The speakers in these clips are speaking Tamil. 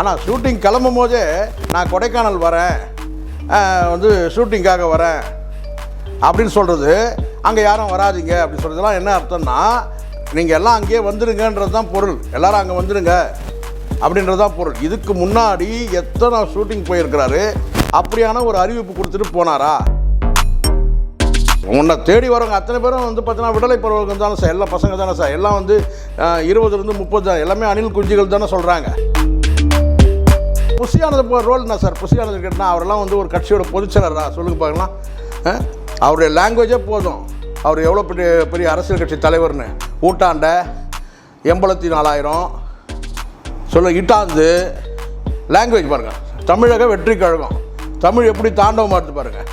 ஆனால் ஷூட்டிங் கிளம்பும் போதே நான் கொடைக்கானல் வரேன். வந்து ஷூட்டிங்காக வரேன். அப்படின்னு சொல்கிறது அங்கே யாரும் வராதீங்க அப்படின்னு சொல்கிறதுலாம் என்ன அர்த்தம்னா நீங்கள் எல்லாம் அங்கேயே வந்துடுங்கன்றது தான் பொருள். எல்லாரும் அங்கே வந்துடுங்க அப்படின்றது தான் பொருள். இதுக்கு முன்னாடி எத்தனை ஷூட்டிங் போயிருக்கிறாரு? அப்படியான ஒரு அறிவிப்பு கொடுத்துட்டு போனாரா? உன்னை தேடி வரவங்க அத்தனை பேரும் வந்து பார்த்தீங்கன்னா விடலை பருவங்கள் தானே சார். எல்லா பசங்க தானே சார். எல்லாம் வந்து இருபதுலேருந்து முப்பது தான். எல்லாமே அணில் குஞ்சுகள் தானே சொல்கிறாங்க புஷியானது ரோல் என்ன சார் புஷியானது கேட்டால் அவரெல்லாம் வந்து ஒரு கட்சியோட பொதுச்செயலரா? சொல்லுங்க பார்க்கலாம் அவருடைய லாங்குவேஜே போதும். அவர் எவ்வளோ பெரிய பெரிய அரசியல் கட்சி தலைவர்னு. ஊட்டாண்ட எண்பத்தி நாலாயிரம். சொல்ல இட்டாந்து லாங்குவேஜ் பாருங்கள் தமிழக வெற்றி கழகம். தமிழ் எப்படி தாண்டவம் மாட்டு பாருங்கள்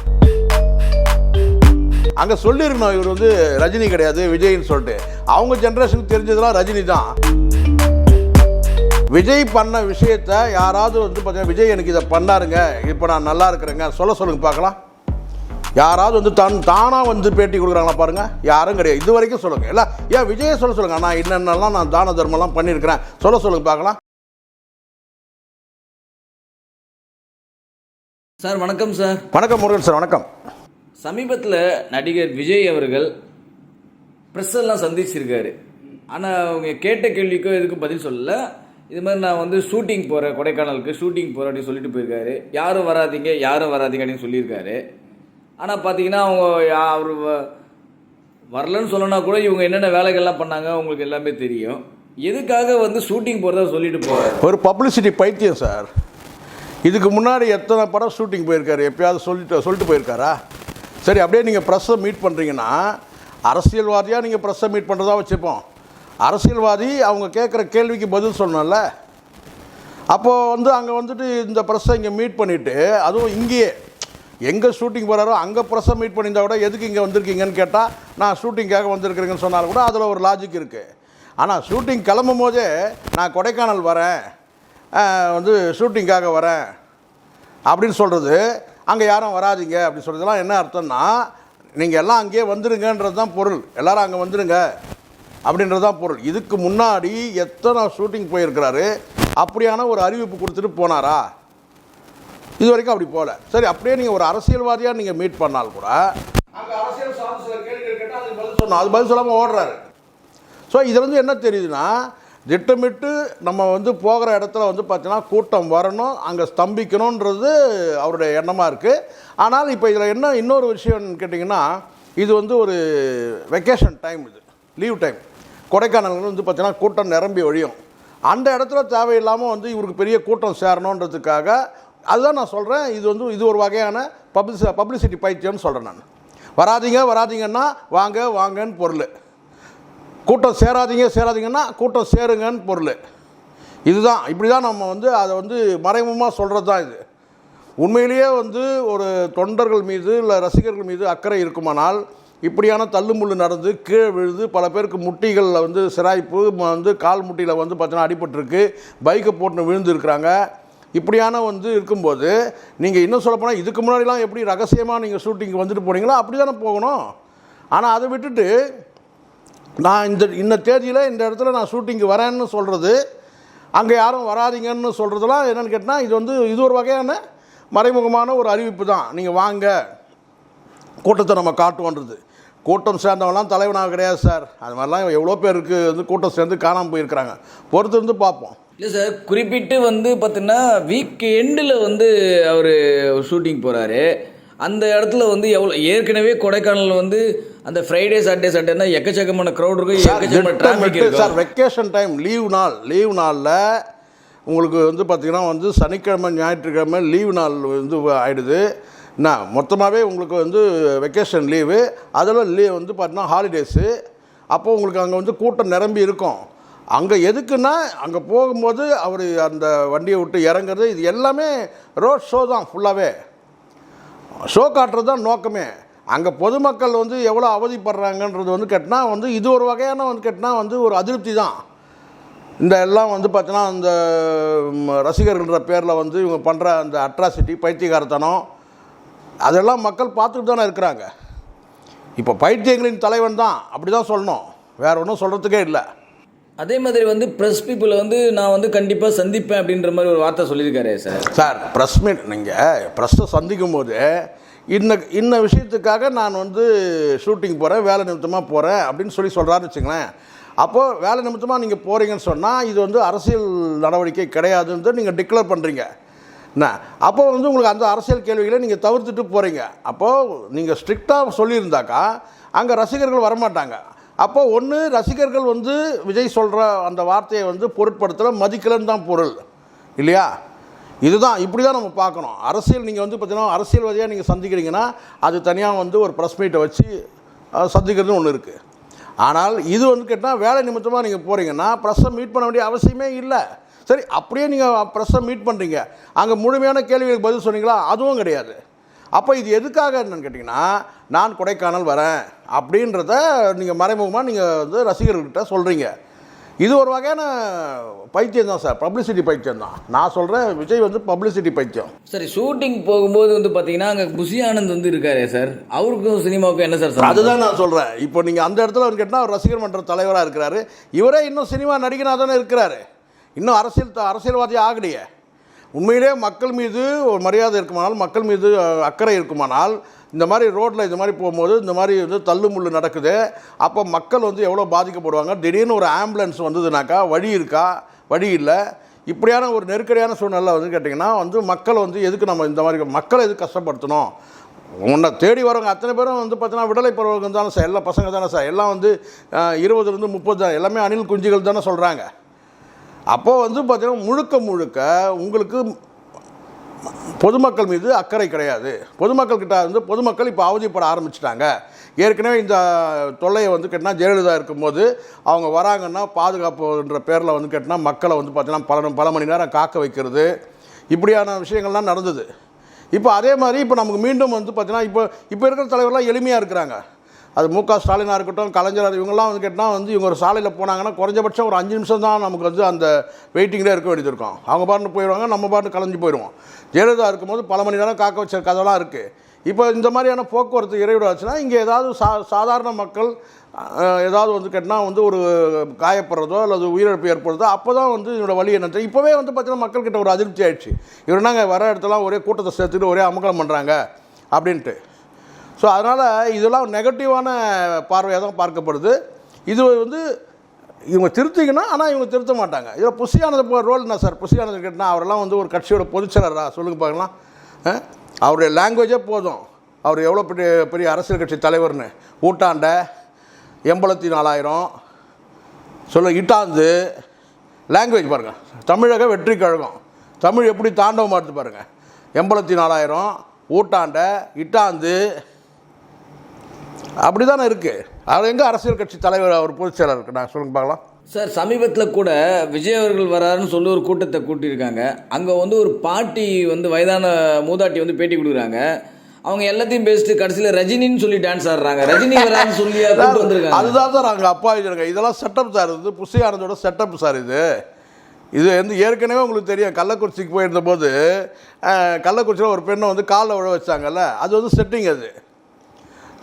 அங்கே சொல்லியிருக்கணும் இவர் வந்து ரஜினி கிடையாது விஜய்னு சொல்லிட்டு. அவங்க ஜென்ரேஷனுக்கு தெரிஞ்சதெல்லாம் ரஜினி தான் விஜய் பண்ண விஷயத்த யாராவது வந்து பார்த்தீங்கன்னா விஜய் எனக்கு இதை பண்ணாருங்க. இப்போ நான் நல்லா இருக்கிறேங்க. சொல்ல சொல்லுங்க பார்க்கலாம். யாராவது வந்து தன் தானாக வந்து பேட்டி கொடுக்குறாங்களா பாருங்க. யாரும் கிடையாது. இது வரைக்கும் சொல்லுங்க. இல்லை ஏன் விஜயை சொல்ல சொல்லுங்க. நான் என்னென்னலாம் நான் தான தர்மம்லாம் பண்ணியிருக்கிறேன். சொல்ல சொல்லுங்க பார்க்கலாம். சார் வணக்கம் சார். வணக்கம் முருகன் சார் வணக்கம். சமீபத்தில் நடிகர் விஜய் அவர்கள் ப்ரெஸ் எல்லாம் சந்திச்சிருக்காரு. ஆனால் அவங்க கேட்ட கேள்விக்கோ எதுக்கும் பதில் சொல்லல. இது மாதிரி நான் வந்து ஷூட்டிங் போகிறேன் கொடைக்கானலுக்கு ஷூட்டிங் போகிறேன் அப்படின்னு சொல்லிட்டு போயிருக்காரு. யாரும் வராதீங்க யாரும் வராதீங்க அப்படின்னு சொல்லியிருக்காரு. ஆனால் பார்த்தீங்கன்னா அவங்க யா- அவர் வ- வரலன்னு சொல்லனா கூட இவங்க என்னென்ன வேலைகள்லாம் பண்ணாங்க உங்களுக்கு எல்லாமே தெரியும். எதுக்காக வந்து ஷூட்டிங் போகிறதா சொல்லிட்டு போகிறாரு ஒரு பப்ளிசிட்டி பைத்தியம் சார் இதுக்கு முன்னாடி எத்தனை படம் ஷூட்டிங் போயிருக்காரு? எப்பயாவது சொல்லிட்டு சொல்லிட்டு போயிருக்காரா? சரி அப்படியே நீங்கள் ப்ரெஸ்ஸை மீட் பண்ணுறீங்கன்னா அரசியல்வாதியாக நீங்கள் ப்ரெஸ்ஸை மீட் பண்ணுறதா வச்சுப்போம். அரசியல்வாதி அவங்க கேட்குற கேள்விக்கு பதில் சொல்லணும்ல அப்போது வந்து அங்கே வந்துட்டு இந்த ப்ரெஸ்ஸை இங்கே மீட் பண்ணிவிட்டு அதுவும் இங்கேயே. எங்கே ஷூட்டிங் போகிறாரோ அங்கே ப்ரெஸ்ஸை மீட் பண்ணியிருந்தா கூட எதுக்கு இங்கே வந்திருக்கீங்கன்னு கேட்டால் நான் ஷூட்டிங்காக வந்திருக்கிறேங்கன்னு சொன்னாலும் கூட அதில் ஒரு லாஜிக் இருக்குது ஆனால் ஷூட்டிங் கிளம்பும் போதே நான் கொடைக்கானல் வரேன் வந்து ஷூட்டிங்காக வரேன் அப்படின்னு சொல்கிறது அங்கே யாரும் வராதீங்க அப்படி சொல்கிறதுலாம் என்ன அர்த்தம்னா நீங்கள் எல்லாம் அங்கேயே வந்துடுங்கன்றது தான் பொருள். எல்லோரும் அங்கே வந்துடுங்க அப்படின்றது தான் பொருள். இதுக்கு முன்னாடி எத்தனை ஷூட்டிங் போயிருக்கிறாரு? அப்படியான ஒரு அறிவிப்பு கொடுத்துட்டு போனாரா? இது வரைக்கும் அப்படி போகல. சரி அப்படியே நீங்கள் ஒரு அரசியல்வாதியாக நீங்கள் மீட் பண்ணால் கூட அங்கே அரசியல் சார்ந்த சில கேள்விகள் கேட்டால் அதுக்கு பதில் அது பதில் சொல்லாமல் ஓடுறாரு. ஸோ இதில் வந்து என்ன தெரியுதுன்னா திட்டமிட்டு நம்ம வந்து போகிற இடத்துல வந்து பார்த்தீங்கன்னா கூட்டம் வரணும் அங்கே ஸ்தம்பிக்கணுன்றது அவருடைய எண்ணமாக இருக்குது ஆனால் இப்போ இதில் என்ன இன்னொரு விஷயம்னு கேட்டிங்கன்னா இது வந்து ஒரு வெக்கேஷன் டைம் இது லீவ் டைம் கொடைக்கானல் வந்து பார்த்தீங்கன்னா கூட்டம் நிரம்பி ஒழியும். அந்த இடத்துல தேவையில்லாமல் வந்து இவருக்கு பெரிய கூட்டம் சேரணுன்றதுக்காக அதுதான் நான் சொல்கிறேன் இது வந்து இது ஒரு வகையான பப்ளிசி பப்ளிசிட்டி பைத்தியம்னு சொல்கிறேன் நான். வராதீங்க வராதிங்கன்னா வாங்க வாங்கன்னு பொருள். கூட்டம் சேராதீங்க சேராதிங்கன்னா கூட்டம் சேருங்கன்னு பொருள். இதுதான் இப்படி தான் நம்ம வந்து அதை வந்து மறைமுகமாக சொல்கிறது தான் இது. உண்மையிலேயே வந்து ஒரு தொண்டர்கள் மீது இல்லை ரசிகர்கள் மீது அக்கறை இருக்குமானால் இப்படியான தள்ளுமுள்ளு நடந்து கீழே விழுது பல பேருக்கு முட்டிகளில் வந்து சிராய்ப்பு வந்து கால் முட்டியில் வந்து பார்த்தீங்கன்னா அடிபட்டிருக்கு. பைக்கை போட்டு விழுந்துருக்குறாங்க. இப்படியான வந்து இருக்கும்போது நீங்கள் இன்னும் சொல்லப்போனால் இதுக்கு முன்னாடிலாம் எப்படி ரகசியமாக நீங்கள் ஷூட்டிங் வந்துட்டு போனீங்களோ அப்படி தானே போகணும். ஆனால் அதை விட்டுட்டு நான் இந்த இந்த தேதியில் இந்த இடத்துல நான் ஷூட்டிங்கு வரேன்னு சொல்கிறது அங்கே யாரும் வராதீங்கன்னு சொல்கிறதுலாம் என்னென்னு கேட்டால் இது வந்து இது ஒரு வகையான மறைமுகமான ஒரு அறிவிப்பு தான். நீங்கள் வாங்க கூட்டத்தை நம்ம காட்டுவோன்றது. கூட்டம் சேர்ந்தவங்களாம் தலைவனாக கிடையாது சார். அது மாதிரிலாம் எவ்வளோ பேருக்கு வந்து கூட்டம் சேர்ந்து காணாமல் போயிருக்கிறாங்க. பொறுத்து இருந்து பார்ப்போம். இல்லை சார். குறிப்பிட்டு வந்து பார்த்தீங்கன்னா வீக் எண்டில் வந்து அவர் ஷூட்டிங் போகிறாரு அந்த இடத்துல வந்து எவ்வளோ ஏற்கனவே கொடைக்கானல் வந்து அந்த ஃப்ரைடே சாட்டர்டே சண்டேனா எக்கச்சக்கமான க்ரௌட் இருக்கும் எக்கச்சக்கமான traffic sir vacation time leave நாள் லீவ் நாளில் உங்களுக்கு வந்து பார்த்திங்கன்னா வந்து சனிக்கிழமை ஞாயிற்றுக்கிழமை லீவ் நாள் வந்து ஆயிடுது. என்ன மொத்தமாகவே உங்களுக்கு வந்து வெக்கேஷன் லீவு அதில் லீவ் வந்து பார்த்தீங்கன்னா ஹாலிடேஸு அப்போது உங்களுக்கு அங்கே வந்து கூட்டம் நிரம்பி இருக்கும். அங்கே எதுக்குன்னா அங்கே போகும்போது அவர் அந்த வண்டியை விட்டு இறங்குறது இது எல்லாமே ரோட் ஷோ தான் ஃபுல்லாகவே ஷோ காட்டுறது தான் நோக்கமே. அங்கே பொதுமக்கள் வந்து எவ்வளோ அவதிப்படுறாங்கன்றது வந்து கேட்டால் வந்து இது ஒரு வகையான வந்து கேட்டால் வந்து ஒரு அதிருப்தி தான். இந்த எல்லாம் வந்து பார்த்தீங்கன்னா அந்த ரசிகர்கள்ன்ற பேரில் வந்து இவங்க பண்ணுற அந்த அட்ராசிட்டி பைத்தியகாரத்தனம் அதெல்லாம் மக்கள் பார்த்துட்டு தானே இருக்கிறாங்க. இப்போ பைத்தியங்களின் தலைவன் தான் அப்படி தான் சொல்லணும். வேறு ஒன்றும் சொல்கிறதுக்கே இல்லை. அதே மாதிரி வந்து ப்ரெஸ் பீப்புளை வந்து நான் வந்து கண்டிப்பாக சந்திப்பேன் அப்படின்ற மாதிரி ஒரு வார்த்தை சொல்லியிருக்காரே சார். சார் ப்ரெஸ் மீட் நீங்கள் ப்ரெஸ்ஸை சந்திக்கும் போது இன்ன இன்ன விஷயத்துக்காக நான் வந்து ஷூட்டிங் போகிறேன் வேலை நிமித்தமாக போகிறேன் அப்படின்னு சொல்லி சொல்கிறாருன்னு வச்சுங்களேன் அப்போது வேலை நிமித்தமாக நீங்கள் போகிறீங்கன்னு சொன்னால் இது வந்து அரசியல் நடவடிக்கை கிடையாதுன்னு நீங்கள் டிக்ளேர் பண்ணுறீங்க என்ன? அப்போ வந்து உங்களுக்கு அந்த அரசியல் கேள்விகளை நீங்கள் தவிர்த்துட்டு போகிறீங்க அப்போது நீங்கள் ஸ்ட்ரிக்டாக சொல்லியிருந்தாக்கா அங்கே ரசிகர்கள் வரமாட்டாங்க. அப்போ ஒன்று ரசிகர்கள் வந்து விஜய் சொல்கிற அந்த வார்த்தையை வந்து பொருட்படுத்தலை மதிக்கலன்னு தான் பொருள். இல்லையா? இதுதான் இப்படி தான் நம்ம பார்க்கணும். அரசியல் நீங்கள் வந்து பார்த்தீங்கன்னா அரசியல்வாதியாக நீங்கள் சந்திக்கிறீங்கன்னா அது தனியாக வந்து ஒரு ப்ரெஸ் மீட்டை வச்சு சந்திக்கிறதுன்னு சந்திக்கிறது ஒன்று இருக்குது ஆனால் இது வந்து கேட்டால் வேலை நிமித்தமாக நீங்கள் போகிறீங்கன்னா ப்ரெஸ்ஸை மீட் பண்ண வேண்டிய அவசியமே இல்லை. சரி அப்படியே நீங்கள் ப்ரெஸ்ஸை மீட் பண்ணுறீங்க அங்கே முழுமையான கேள்விகளுக்கு பதில் சொன்னீங்களா? அதுவும் கிடையாது. அப்போ இது எதுக்காக என்னன்னு கேட்டிங்கன்னா நான் கொடைக்கானல் வரேன் அப்படின்றத நீங்கள் மறைமுகமாக நீங்கள் வந்து ரசிகர்கள்கிட்ட சொல்கிறீங்க இது ஒரு வகையான பைத்தியம் தான் சார். பப்ளிசிட்டி பைத்தியம் தான். நான் சொல்கிறேன் விஜய் வந்து பப்ளிசிட்டி பைத்தியம். சரி ஷூட்டிங் போகும்போது வந்து பார்த்தீங்கன்னா அங்கே புஷி ஆனந்த் வந்து இருக்காரே சார். அவருக்கும் சினிமாவுக்கும் என்ன சார்? அதுதான் நான் சொல்கிறேன் இப்போ நீங்கள் அந்த இடத்துல வந்து கேட்டால் அவர் ரசிகர் மன்ற தலைவராக இருக்கிறாரு. இவரே இன்னும் சினிமா நடிகனாக தானே இருக்கிறாரு. இன்னும் அரசியல் அரசியல்வாதி ஆகலையே. உண்மையிலே மக்கள் மீது ஒரு மரியாதை இருக்குமானால் மக்கள் மீது அக்கறை இருக்குமானால் இந்த மாதிரி ரோட்டில் இந்த மாதிரி போகும்போது இந்த மாதிரி வந்து தள்ளுமுள்ளு நடக்குது அப்போ மக்கள் வந்து எவ்வளோ பாதிக்கப்படுவாங்க? திடீர்னு ஒரு ஆம்புலன்ஸ் வந்ததுனாக்கா வழி இருக்கா? வழி இல்லை. இப்படியான ஒரு நெருக்கடியான சூழ்நிலை வந்து கேட்டிங்கன்னா வந்து மக்கள் வந்து எதுக்கு நம்ம இந்த மாதிரி மக்களை எதுக்கு கஷ்டப்படுத்தணும்? உன்னை தேடி வரவங்க அத்தனை பேரும் வந்து பார்த்தீங்கன்னா விடலை பருவங்கள் தானே சார் எல்லா பசங்க தானே சார் எல்லாம் வந்து இருபதுலேருந்து முப்பது தான் எல்லாமே அணில் குஞ்சுகள் தானே சொல்கிறாங்க அப்போது வந்து பார்த்தீங்கன்னா முழுக்க முழுக்க உங்களுக்கு பொதுமக்கள் மீது அக்கறை கிடையாது. பொதுமக்கள் கிட்ட வந்து பொதுமக்கள் இப்போ அவதிப்பட ஆரம்பிச்சிட்டாங்க. ஏற்கனவே இந்த தொல்லையை வந்து கேட்டினா ஜெயலலிதா இருக்கும்போது அவங்க வராங்கன்னா பாதுகாப்புன்ற பேரில் வந்து கேட்டால் மக்களை வந்து பார்த்தீங்கன்னா பல பல மணி நேரம் காக்க வைக்கிறது. இப்படியான விஷயங்கள்லாம் நடந்தது. இப்போ அதே மாதிரி இப்போ நமக்கு மீண்டும் வந்து பார்த்தீங்கன்னா இப்போ இப்போ இருக்கிற தலைவர்லாம் எளிமையாக இருக்கிறாங்க. அது மு க. ஸ்டாலினாக இருக்கட்டும் கலைஞர் இவங்கெல்லாம் வந்து கேட்டால் வந்து இவங்க ஒரு சாலையில் போனாங்கன்னா குறைஞ்சபட்சம் ஒரு அஞ்சு நிமிஷம் தான் நமக்கு வந்து அந்த வெயிட்டிங்கில் இருக்க வேண்டியது இருக்கும். அவங்க பாட்டு போயிடுவாங்க நம்ம பாட்டு கலைஞ்சு போயிடுவோம். ஜெயலலிதா இருக்கும்போது பல மணி நேரம் காக்க வச்ச கதைலாம் இருக்குது இப்போ இந்த மாதிரியான போக்குவரத்து இறைவிடாச்சுன்னா இங்கே ஏதாவது சா சாதாரண மக்கள் ஏதாவது வந்து கேட்டால் வந்து ஒரு காயப்படுறதோ அல்லது உயிரிழப்பு ஏற்படுறதோ அப்போ தான் வந்து இதோட வழி என்ன இப்போவே வந்து பார்த்தீங்கன்னா மக்கள்கிட்ட ஒரு அதிருப்தி ஆயிடுச்சு. இவர் என்னங்க வர இடத்துலாம் ஒரே கூட்டத்தை சேர்த்துட்டு ஒரே அமக்கலம் பண்ணுறாங்க அப்படின்ட்டு. ஸோ அதனால் இதெல்லாம் நெகட்டிவான பார்வையாக தான் பார்க்கப்படுது. இது வந்து இவங்க திருத்திக்கணும் ஆனால் இவங்க திருத்த மாட்டாங்க. இதில் புஷியானது இப்போ ரோல் என்ன சார் புஷியானது கேட்டால் அவரெல்லாம் வந்து ஒரு கட்சியோட பொதுச்செயலரா? சொல்லுங்க பார்க்கலாம் ஆ? அவருடைய லாங்குவேஜே போதும். அவர் எவ்வளோ பெரிய பெரிய அரசியல் கட்சி தலைவர்னு. ஊட்டாண்ட எண்பத்தி நாலாயிரம். சொல்ல இட்டாந்து. லாங்குவேஜ் பாருங்கள் தமிழக வெற்றி கழகம். தமிழ் எப்படி தாண்டவம் எடுத்து பாருங்கள் எண்பத்தி நாலாயிரம். ஊட்டாண்ட இட்டாந்து. அப்படி தானே இருக்குது அவர் எங்கே அரசியல் கட்சி தலைவர் அவர் பொதுச் செயலர் இருக்கு. நான் சொல்லுங்க பார்க்கலாம். சார் சமீபத்தில் கூட விஜய் அவர்கள் வராருன்னு சொல்லி ஒரு கூட்டத்தை கூட்டியிருக்காங்க. அங்கே வந்து ஒரு பாட்டி வந்து வயதான மூதாட்டி வந்து பேட்டி கொடுக்குறாங்க. அவங்க எல்லாத்தையும் பேசிட்டு கடைசியில் ரஜினின்னு சொல்லி டான்ஸ் ஆடுறாங்க. ரஜினி வரான்னு சொல்லி வந்திருக்காங்க. அதுதான் சார் அங்கே அப்பா வச்சுருங்க இதெல்லாம் செட்டப் சார் இது புஷி ஆனந்தோட செட்டப் சார் இது. இது வந்து ஏற்கனவே உங்களுக்கு தெரியும். கள்ளக்குறிச்சிக்கு போயிருந்தபோது கள்ளக்குறிச்சியில் ஒரு பெண்ணை வந்து காலில் விழ வச்சாங்கல்ல. அது வந்து செட்டிங் அது.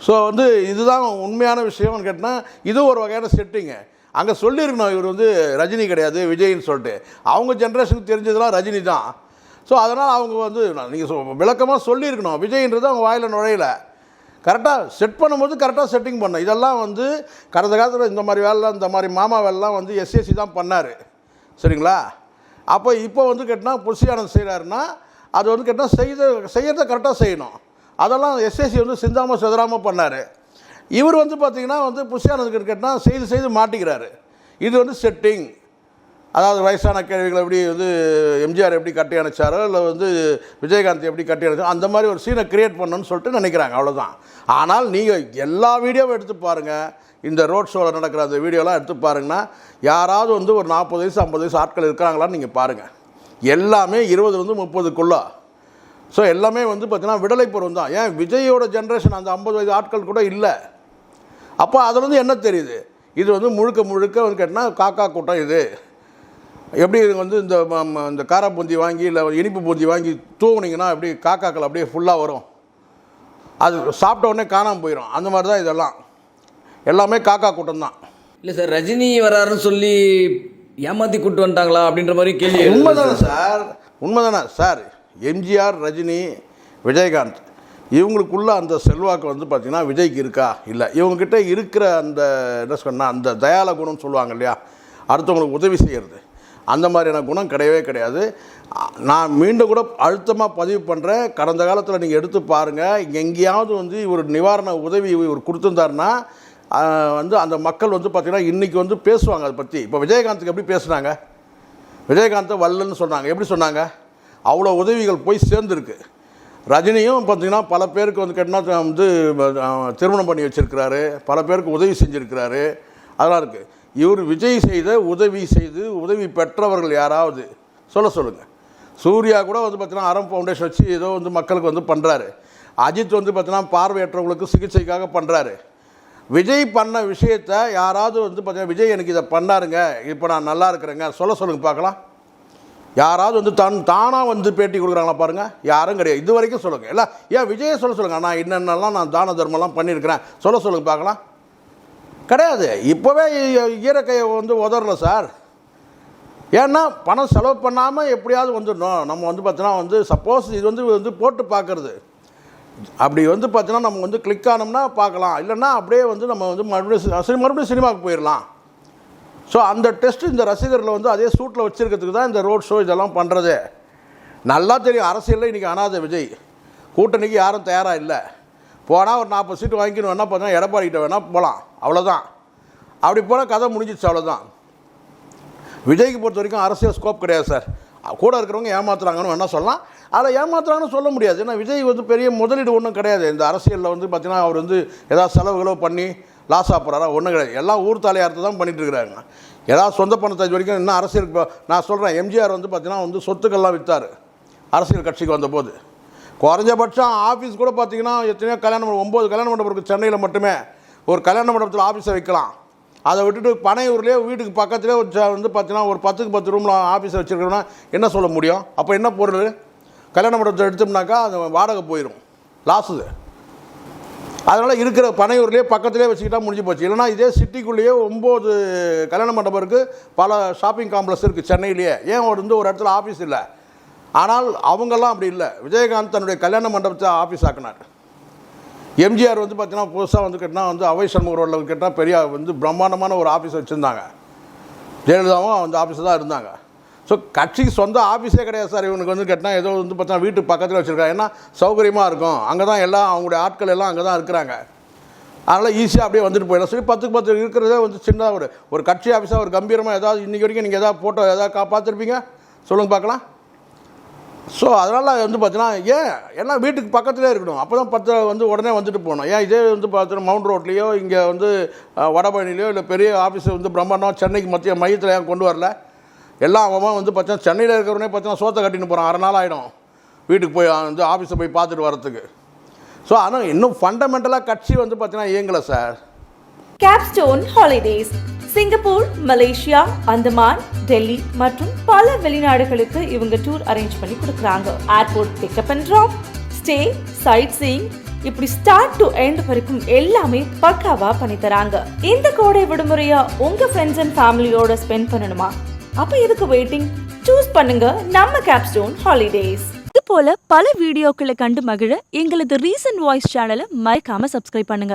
ஸோ வந்து இதுதான் உண்மையான விஷயம்னு கேட்டால் இது ஒரு வகையான செட்டிங்கு அங்கே சொல்லியிருக்கணும் இவர் வந்து ரஜினி கிடையாது விஜய்னு சொல்லிட்டு. அவங்க ஜென்ரேஷனுக்கு தெரிஞ்சதெல்லாம் ரஜினி தான். ஸோ அதனால் அவங்க வந்து நீங்கள் விளக்கமாக சொல்லியிருக்கணும். விஜய்ன்றது அவங்க வாயில் நுழையலை. கரெக்டாக செட் பண்ணும்போது கரெக்டாக செட்டிங் பண்ணோம் இதெல்லாம் வந்து கடந்த காலத்தில் இந்த மாதிரி வேலைலாம் இந்த மாதிரி மாமா வேலைலாம் வந்து எஸ்எஸ்சி தான் பண்ணார். சரிங்களா? அப்போ இப்போ வந்து கேட்டால் புஷியானந்த் செய்கிறாருன்னா அது வந்து கேட்டால் செய்த செய்கிறத கரெக்டாக செய்யணும். அதெல்லாம் எஸ்எஸ்சி வந்து சிந்தாமல் செதறாமல் பண்ணார். இவர் வந்து பார்த்திங்கன்னா வந்து புஷியானந்துக்கு கேட்டால் செய்து செய்து மாட்டிக்கிறாரு. இது வந்து செட்டிங் அதாவது வயசான கேள்விகளை எப்படி வந்து எம்ஜிஆர் எப்படி கட்டி அணைச்சாரோ இல்லை வந்து விஜயகாந்த் எப்படி கட்டி அணைச்சாரோ அந்த மாதிரி ஒரு சீனை கிரியேட் பண்ணணும்னு சொல்லிட்டு நினைக்கிறாங்க. அவ்வளோதான் ஆனால் நீங்கள் எல்லா வீடியோவும் எடுத்து பாருங்கள் இந்த ரோட் ஷோவில் நடக்கிற அந்த வீடியோலாம் எடுத்து பாருங்கன்னா யாராவது வந்து ஒரு நாற்பது வயசு ஐம்பது வயசு ஆட்கள் இருக்கிறாங்களான்னு நீங்கள் பாருங்கள் எல்லாமே இருபதுலேருந்து முப்பதுக்குள்ளே. ஸோ எல்லாமே வந்து பார்த்தீங்கன்னா விடலை பருவம் தான் ஏன்? விஜயோட ஜென்ரேஷன் அந்த ஐம்பது வயது ஆட்கள் கூட இல்லை. அப்போ அதுலேருந்து என்ன தெரியுது? இது வந்து முழுக்க முழுக்க வந்து கேட்டால் காக்கா கூட்டம் இது. எப்படி இது வந்து இந்த இந்த காரா பூந்தி வாங்கி இல்லை இனிப்பு பூந்தி வாங்கி தூவுனீங்கன்னா எப்படி காக்காக்கள் அப்படியே ஃபுல்லாக வரும். அது சாப்பிட்ட உடனே காணாமல் போயிடும் அந்த மாதிரி தான் இதெல்லாம். எல்லாமே காக்கா கூட்டம் தான் இல்லை சார் ரஜினி வராருன்னு சொல்லி ஏமாத்தி கூட்டு வந்துட்டாங்களா அப்படின்ற மாதிரி கேள்வி உண்மைதானே சார்? உண்மைதானே சார்? எம்ஜிஆர் ரஜினி விஜயகாந்த் இவங்களுக்குள்ள அந்த செல்வாக்கு வந்து பார்த்திங்கன்னா விஜய்க்கு இருக்கா? இல்லை. இவங்கக்கிட்ட இருக்கிற அந்த என்ன சொன்னால் அந்த தயால குணம்னு சொல்லுவாங்க இல்லையா? அடுத்தவங்களுக்கு உதவி செய்கிறது அந்த மாதிரியான குணம் கிடையவே கிடையாது. நான் மீண்டும் கூட அழுத்தமாக பதிவு பண்ணுறேன் கடந்த காலத்தில் நீங்கள் எடுத்து பாருங்கள் எங்கேயாவது வந்து இவர் நிவாரண உதவி இவர் கொடுத்துருந்தாருன்னா வந்து அந்த மக்கள் வந்து பார்த்திங்கன்னா இன்றைக்கி வந்து பேசுவாங்க அதை பற்றி இப்போ விஜயகாந்துக்கு எப்படி பேசுனாங்க? விஜயகாந்தை வல்லன்னு சொன்னாங்க. எப்படி சொன்னாங்க? அவ்வளோ உதவிகள் போய் சேர்ந்துருக்கு. ரஜினியும் பார்த்தீங்கன்னா பல பேருக்கு வந்து கேட்டால் வந்து திருமணம் பண்ணி வச்சிருக்கிறாரு. பல பேருக்கு உதவி செஞ்சுருக்கிறாரு. அதெல்லாம் இருக்குது இவர் விஜய் செய்த உதவி செய்து உதவி பெற்றவர்கள் யாராவது சொல்ல சொல்லுங்கள் சூர்யா கூட வந்து பார்த்தீங்கன்னா அறம் ஃபவுண்டேஷன் வச்சு ஏதோ வந்து மக்களுக்கு வந்து பண்ணுறாரு அஜித் வந்து பார்த்தீங்கன்னா பார்வையற்றவங்களுக்கு சிகிச்சைக்காக பண்ணுறாரு விஜய் பண்ண விஷயத்த யாராவது வந்து பார்த்தீங்கன்னா விஜய் எனக்கு இதை பண்ணாருங்க. இப்போ நான் நல்லா இருக்கிறேங்க. சொல்ல சொல்லுங்கள் பார்க்கலாம். யாராவது வந்து தன் தானாக வந்து பேட்டி கொடுக்குறாங்களா பாருங்கள் யாரும் கிடையாது. இது வரைக்கும் சொல்லுங்கள் இல்லை ஏன் விஜயை சொல்ல சொல்லுங்கள் நான் என்னென்னலாம் நான் தான தர்மம்லாம் பண்ணியிருக்கிறேன். சொல்ல சொல்லுங்கள் பார்க்கலாம். கிடையாது. இப்போவே ஈரக்கையை வந்து உதறல சார். ஏன்னா பணம் செலவு பண்ணாமல் எப்படியாவது வந்துடணும் நம்ம வந்து பார்த்தோன்னா வந்து சப்போஸ் இது வந்து வந்து போட்டு பார்க்குறது அப்படி வந்து பார்த்தீங்கன்னா நம்ம வந்து கிளிக் ஆனோம்னா பார்க்கலாம் இல்லைன்னா அப்படியே வந்து நம்ம வந்து மறுபடியும் மறுபடியும் சினிமாவுக்கு போயிடலாம் ஸோ அந்த டெஸ்ட் இந்த ரசிகர்களை வந்து அதே சூட்டில் வச்சுருக்கிறதுக்கு தான் இந்த ரோட் ஷோ இதெல்லாம் பண்ணுறது நல்லா தெரியும் அரசியலில் இன்றைக்கி அனாத விஜய். கூட்டணிக்கு யாரும் தயாராக இல்லை. போனால் ஒரு நாற்பது சீட்டு வாங்கிக்கணும் வேணால் பார்த்தீங்கன்னா எடப்பாடிக்கிட்ட வேணால் போகலாம் அவ்வளோதான் அப்படி போனால் கதை முடிஞ்சிச்சு அவ்வளோதான் விஜய்க்கு பொறுத்த வரைக்கும் அரசியல் ஸ்கோப் கிடையாது சார் கூட இருக்கிறவங்க ஏமாத்துறாங்கன்னு வேணால் சொல்லலாம். அதில் ஏமாத்துறாங்கன்னு சொல்ல முடியாது. ஏன்னா விஜய் வந்து பெரிய முதலீடு ஒன்றும் கிடையாது. இந்த அரசியலில் வந்து பார்த்திங்கன்னா அவர் வந்து ஏதாவது செலவுகளோ பண்ணி லாஸ் ஆகுறாரா ஒன்றும் கிடையாது. எல்லாம் ஊர் தலையார்த்து தான் பண்ணிட்டு ஏதாவது சொந்த பணத்தை வரைக்கும் இன்னும் அரசியல் இப்போ நான் சொல்கிறேன் எம்ஜிஆர் வந்து பார்த்தீங்கன்னா வந்து சொத்துக்கள்லாம் விற்றார் அரசியல் கட்சிக்கு வந்தபோது. குறைஞ்சபட்சம் ஆஃபீஸ் கூட பார்த்தீங்கன்னா எத்தனையோ கல்யாணம் ஒம்பது கல்யாண மண்டபம் இருக்குது சென்னையில் மட்டுமே. ஒரு கல்யாண மண்டபத்தில் ஆஃபீஸை வைக்கலாம். அதை விட்டுட்டு பனையூர்லேயே வீட்டுக்கு பக்கத்துலேயே ஒரு வந்து பார்த்தீங்கன்னா ஒரு பத்துக்கு பத்து ரூமில் ஆஃபீஸை வச்சுருக்கோம்னா என்ன சொல்ல முடியும்? அப்போ என்ன பொருள்? கல்யாண மண்டபத்தை எடுத்தோம்னாக்கா அது வாடகை போயிடும் லாஸுது அதனால் இருக்கிற பனையூர்லேயே பக்கத்துலேயே வச்சுக்கிட்டா முடிஞ்சு போச்சு. இல்லைனா இதே சிட்டிக்குள்ளேயே ஒம்பது கல்யாண மண்டபம் இருக்குது பல ஷாப்பிங் காம்ப்ளெக்ஸ் இருக்குது சென்னையிலேயே. ஏன் ஒரு வந்து ஒரு இடத்துல ஆஃபீஸ் இல்லை? ஆனால் அவங்கெல்லாம் அப்படி இல்லை. விஜயகாந்த் தன்னுடைய கல்யாண மண்டபத்தை ஆஃபீஸ் ஆக்கினார். எம்ஜிஆர் வந்து பார்த்தீங்கன்னா புதுசாக வந்து கேட்டினா வந்து அவை சண்முக ரோட்டில் கேட்டால் பெரிய வந்து பிரம்மாண்டமான ஒரு ஆஃபீஸ் வச்சுருந்தாங்க. ஜெயலலிதாவும் அந்த ஆஃபீஸில் தான் இருந்தாங்க. ஸோ கட்சிக்கு சொந்த ஆஃபீஸே கிடையாது சார். இவனுக்கு வந்து கேட்டால் ஏதோ வந்து பார்த்தா வீட்டு பக்கத்தில் வச்சுருக்காங்க. ஏன்னா சௌகரியமாக இருக்கும். அங்கே தான் எல்லாம் அவங்களுடைய ஆட்கள் எல்லாம் அங்கே தான் இருக்கிறாங்க. அதனால் ஈஸியாக அப்படியே வந்துட்டு போயிடலாம். சரி பத்துக்கு பத்து இருக்கிறதே வந்து சின்னதாக ஒரு ஒரு கட்சி ஆஃபீஸாக ஒரு கம்பீரமாக ஏதாவது இன்றைக்கி வரைக்கும் நீங்கள் எதாவது ஃபோட்டோ எதாவது கா பார்த்துருப்பீங்க? சொல்லுங்கள் பார்க்கலாம். ஸோ அதனால் வந்து பார்த்தீங்கன்னா ஏன்? ஏன்னா வீட்டுக்கு பக்கத்துலேயே இருக்கணும். அப்போ தான் பத்து வந்து உடனே வந்துட்டு போகணும். ஏன்? இதே வந்து பார்த்தீங்கன்னா மவுண்ட் ரோட்லேயோ இங்கே வந்து வடபழனிலையோ இல்லை பெரிய ஆஃபீஸ் வந்து பிரம்மாண்டம் சென்னைக்கு மத்திய மையத்தில் ஏன் கொண்டு வரல. எல்லா அவன் வந்து பார்த்தீங்கன்னா சென்னையில் இருக்கிறவனே பார்த்தீங்கன்னா சோத்தை கட்டின்னு போகிறான் அரை நாள் ஆகிடும் வீட்டுக்கு போய் வந்து ஆஃபீஸை போய் பார்த்துட்டு வரத்துக்கு ஸோ ஆனால் இன்னும் ஃபண்டமெண்டலாக கட்சி வந்து பார்த்தீங்கன்னா இயங்கலை sir Capstone holidays Singapore Malaysia Andaman Delhi மற்றும் பல வெளிநாடுகளுக்கு இவங்க டூர் அரேஞ்ச் பண்ணி கொடுக்குறாங்க. Airport pickup and drop stay sightseeing இப்படி ஸ்டார்ட் டு எண்ட் வரைக்கும் எல்லாமே பக்காவா பண்ணி தராங்க. இந்த கோடை விடுமுறையா உங்க ஃப்ரெண்ட்ஸ் அண்ட் ஃபேமிலியோட ஸ்பெண்ட் பண்ணணுமா? அப்ப எதுக்கு வெயிட்டிங் சூஸ் பண்ணுங்க நம்ம கேப்ஸ்டோன் ஹாலிடேஸ் இது போல பல வீடியோக்களை கண்டு மகிழ எங்களது ரீசன்ட் வாய்ஸ் சேனலை மறக்காம சப்ஸ்கிரைப் பண்ணுங்க.